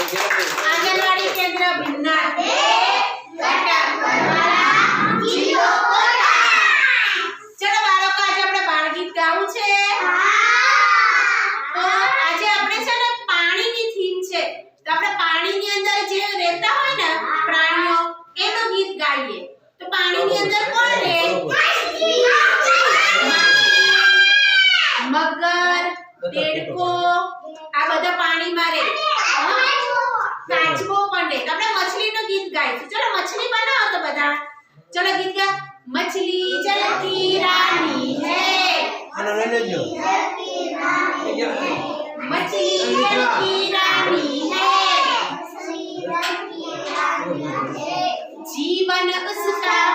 આંગણવાડી કેન્દ્ર બાળકો, આજે આપણે બાળગીત ગાવું છે. આજે આપણે છે ને પાણીની થીમ છે. તો આપણે પાણીની અંદર જે રહેતા હોય ને પ્રાણીઓ, એનું ગીત ગાઈએ. તો પાણીની અંદર કોણ રહે? મગર, દેડકો, આ બધા પાણીમાં રહે. मछली जल की रानी है मछली जल की रानी है जीवन उसका